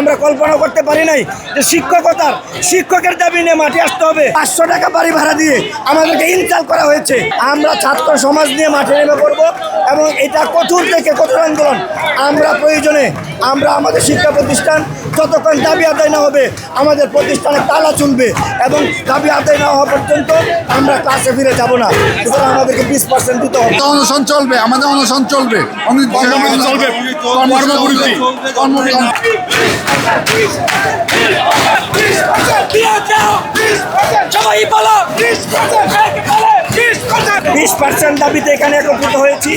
আমরা কল্পনা করতে পারি নাই যে শিক্ষকতার, শিক্ষকের দাবি নিয়ে মাঠে আসতে হবে। পাঁচশো টাকা বাড়ি ভাড়া দিয়ে আমাদেরকে ইনসাল করা হয়েছে। আমরা ছাত্র সমাজ নিয়ে মাঠে নেমে পড়ব। এবং এটা কঠোর থেকে কঠোর আন্দোলন। আমরা প্রয়োজনে আমরা আমাদের শিক্ষা প্রতিষ্ঠান যতক্ষণ দাবি আদায় না হবে আমাদের প্রতিষ্ঠানে তালা চলবে এবং দাবি আদায় না হওয়া পর্যন্ত আমরা ক্লাসে ফিরে যাব না। সুতরাং আমাদেরকে বিশ পার্সেন্ট দিতে হবে। আমাদের অনশন চলবে। আমাদের অনশন চলবে। কর্মবিরতি। চলবে। বিশ পার্সেন্ট দাবিতে এখানে একত্রিত হয়েছি।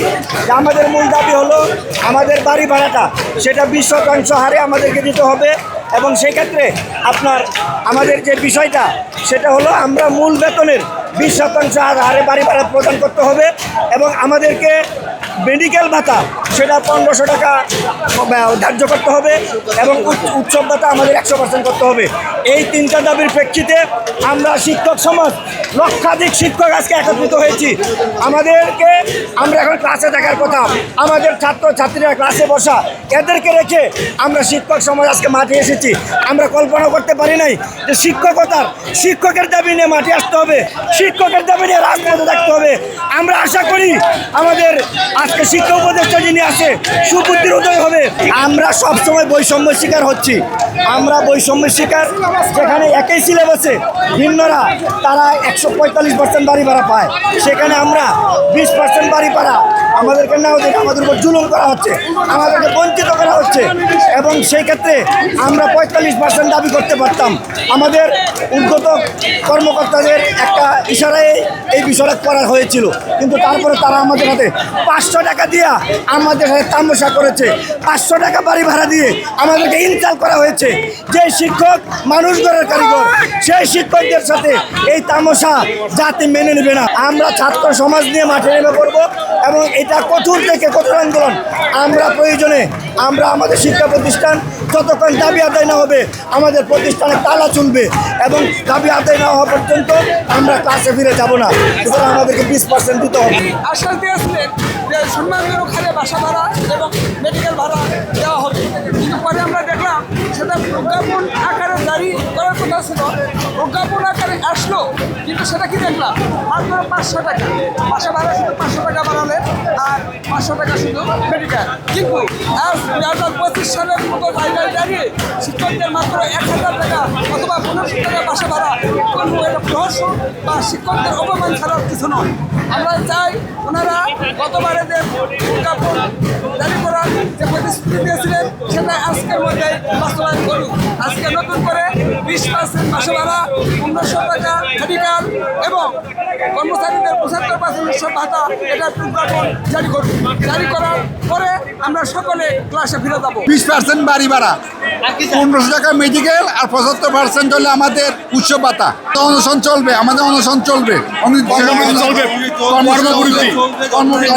আমাদের মূল দাবি হলো আমাদের বাড়ি ভাড়াটা, সেটা বিশ শতাংশ হারে আমাদেরকে দিতে হবে এবং সেই ক্ষেত্রে আপনার আমাদের যে বিষয়টা, সেটা হলো আমরা মূল বেতনের বিশ শতাংশ হারে বাড়ি ভাড়া প্রদান করতে হবে এবং আমাদেরকে মেডিকেল ভাতা, সেটা পনেরোশো টাকা ধার্য করতে হবে এবং উৎ- উৎসব ভাতা আমাদের একশো পার্সেন্ট করতে হবে। এই তিনটা দাবির প্রেক্ষিতে আমরা শিক্ষক সমাজ লক্ষাধিক শিক্ষক আজকে একত্রিত হয়েছি। আমাদেরকে আমরা এখন ক্লাসে দেখার কথা। আমাদের ছাত্র ছাত্রীরা ক্লাসে বসা, এদেরকে রেখে আমরা শিক্ষক সমাজ আজকে মাঠে এসেছি। আমরা কল্পনা করতে পারি নাই যে শিক্ষকতার, শিক্ষকের দাবি নিয়ে মাঠে আসতে হবে। শিক্ষকের দাবি নিয়ে রাজপথে থাকতে হবে। আমরা আশা করি আমাদের আজকে শিক্ষা উপদেষ্টা যিনি আছে, সুবুদ্ধির উদয় হবে। আমরা সবসময় বৈষম্য শিকার হচ্ছি। আমরা বৈষম্যের শিকার, যেখানে একই সিলেবাসে ভিন্নরা তারা একশো পঁয়তাল্লিশ পার্সেন্ট বাড়ি ভাড়া পায়। সেখানে আমরা বিশ পার্সেন্ট বাড়ি ভাড়া আমাদেরকে না ওদের আমাদের উপর জুলুম করা হচ্ছে, আমাদেরকে বঞ্চিত করা হচ্ছে এবং সেই ক্ষেত্রে আমরা পঁয়তাল্লিশ পার্সেন্ট দাবি করতে পারতাম। আমাদের উদ্গত কর্মকর্তাদের একটা ইশারায় এই বিষয়টা করা হয়েছিল। কিন্তু তারপরে তারা আমাদের হাতে পাঁচশো টাকা দিয়া আমাদের সাথে তামসা করেছে। পাঁচশো টাকা বাড়ি ভাড়া দিয়ে আমাদেরকে ইনসাল করা হয়েছে। যে শিক্ষক মানুষ গড়ের কারিগর, সেই শিক্ষকদের সাথে এই তামসা জাতি মেনে নেবে না। আমরা ছাত্র সমাজ নিয়ে মাঠে নেমে পড়ব এবং এটা কঠোর থেকে কঠোর আন্দোলন। আমরা প্রয়োজনে, আমরা আমাদের শিক্ষা প্রতিষ্ঠান যতক্ষণ দাবি আদায় না হবে, আমাদের প্রতিষ্ঠানে তালা চলবে এবং দাবি আদায় না হওয়া পর্যন্ত আমরা ক্লাসে ফিরে যাব না। সুতরাং আমাদেরকে বিশ পার্সেন্ট দিতে হবে। আশ্বাস দিয়েছিলেন যে সম্মানজনক বাসা ভাড়া এবং মেডিকেল ভাড়া দেওয়া হবে। কিন্তু পরে আমরা দেখলাম সেটা প্রজ্ঞাপন আকারে জারি করার কথা ছিল। প্রজ্ঞাপন আকারে আসলো, কিন্তু সেটা কি দেখলাম? মাত্র পাঁচশো টাকা বাসা ভাড়া শুধু পাঁচশো টাকা বাড়ালেন, আর পাঁচশো টাকা শুধু মেডিকেল কিন্তু আজ দু হাজার পঁচিশ সালের মতো জায়গায় দাঁড়িয়ে শিক্ষকদের মাত্র এক হাজার টাকা অথবা পনেরোশো টাকা বাসা ভাড়া কোনো একটা প্রহসন বা শিক্ষকদের অপমান ছাড়ার কিছু নয়। আমরা চাই ওনারা গতবারে যে প্রজ্ঞাপন জারি করার যে প্রতিশ্রুতি দিয়েছিলেন, সেটা আজকের মধ্যে বাস্তবায়ন করুন আজকে নতুন করে বিশ পার্সেন্ট মাসে ভাড়া, পনেরোশো টাকা মেডিকেল এবং কর্মচারীদের পঁচাত্তর পার্সেন্ট উৎসব ভাতা, এটা প্রজ্ঞাপন জারি করুন জারি করার পরে আমরা সকলে ক্লাসে ফিরে যাব। বিশ পার্সেন্ট বাড়ি ভাড়া। পনেরোশো টাকা মেডিকেল আর পঁচাত্তর পার্সেন্ট হলে আমাদের উচ্চ পাতা তো অনশন চলবে আমাদের অনশন চলবে। চলবে।